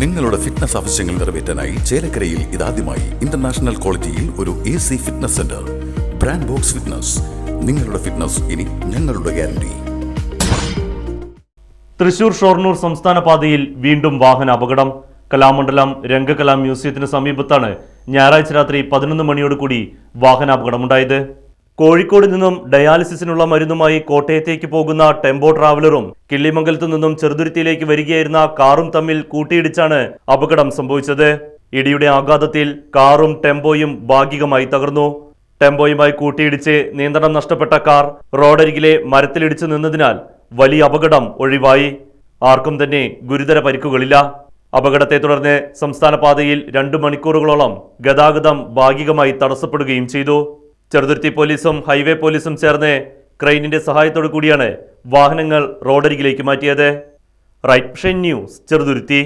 നിങ്ങളുടെ ഫിറ്റ്നസ് ആവശ്യങ്ങൾ നിറവേറ്റാനായി ചേലക്കരയിൽ ഇതാദ്യമായി ഇന്റർനാഷണൽ ക്വാളിറ്റിയിൽ ഒരു A C fitness centre brand Box Fitness നിങ്ങളുടെ ഫിറ്റ്നസ് ഇനി ഞങ്ങളുടെ ഗ്യാരണ്ടി തൃശൂർ ഷൊർണൂർ സംസ്ഥാന പാതയിൽ വീണ്ടും വാഹന അപകടം. കലാമണ്ഡലം രംഗകലാ മ്യൂസിയത്തിന് സമീപത്താണ് ഞായറാഴ്ച രാത്രി പതിനൊന്ന് മണിയോടുകൂടി വാഹനാപകടമുണ്ടായത്. കോഴിക്കോട് നിന്നും ഡയാലിസിസിനുള്ള മരുന്നുമായി കോട്ടയത്തേക്ക് പോകുന്ന ടെമ്പോ ട്രാവലറും കിള്ളിമംഗലത്തു നിന്നും ചെറുതുരുത്തിയിലേക്ക് വരികയായിരുന്ന കാറും തമ്മിൽ കൂട്ടിയിടിച്ചാണ് അപകടം സംഭവിച്ചത്. ഇടിയുടെ ആഘാതത്തിൽ കാറും ടെമ്പോയും ഭാഗികമായി തകർന്നു. ടെമ്പോയുമായി കൂട്ടിയിടിച്ച് നിയന്ത്രണം നഷ്ടപ്പെട്ട കാർ റോഡരികിലെ മരത്തിലിടിച്ചു നിന്നതിനാൽ വലിയ അപകടം ഒഴിവായി. ആർക്കും തന്നെ ഗുരുതര പരിക്കുകളില്ല. അപകടത്തെ തുടർന്ന് സംസ്ഥാന പാതയിൽ രണ്ടു മണിക്കൂറുകളോളം ഗതാഗതം ഭാഗികമായി തടസ്സപ്പെടുകയും ചെയ്തു. ചെറുതുരുത്തി പോലീസും ഹൈവേ പോലീസും ചേർന്ന് ക്രെയിനിന്റെ സഹായത്തോടു കൂടിയാണ് വാഹനങ്ങൾ റോഡരികിലേക്ക് മാറ്റിയത്. Right News Cheruthuruthy.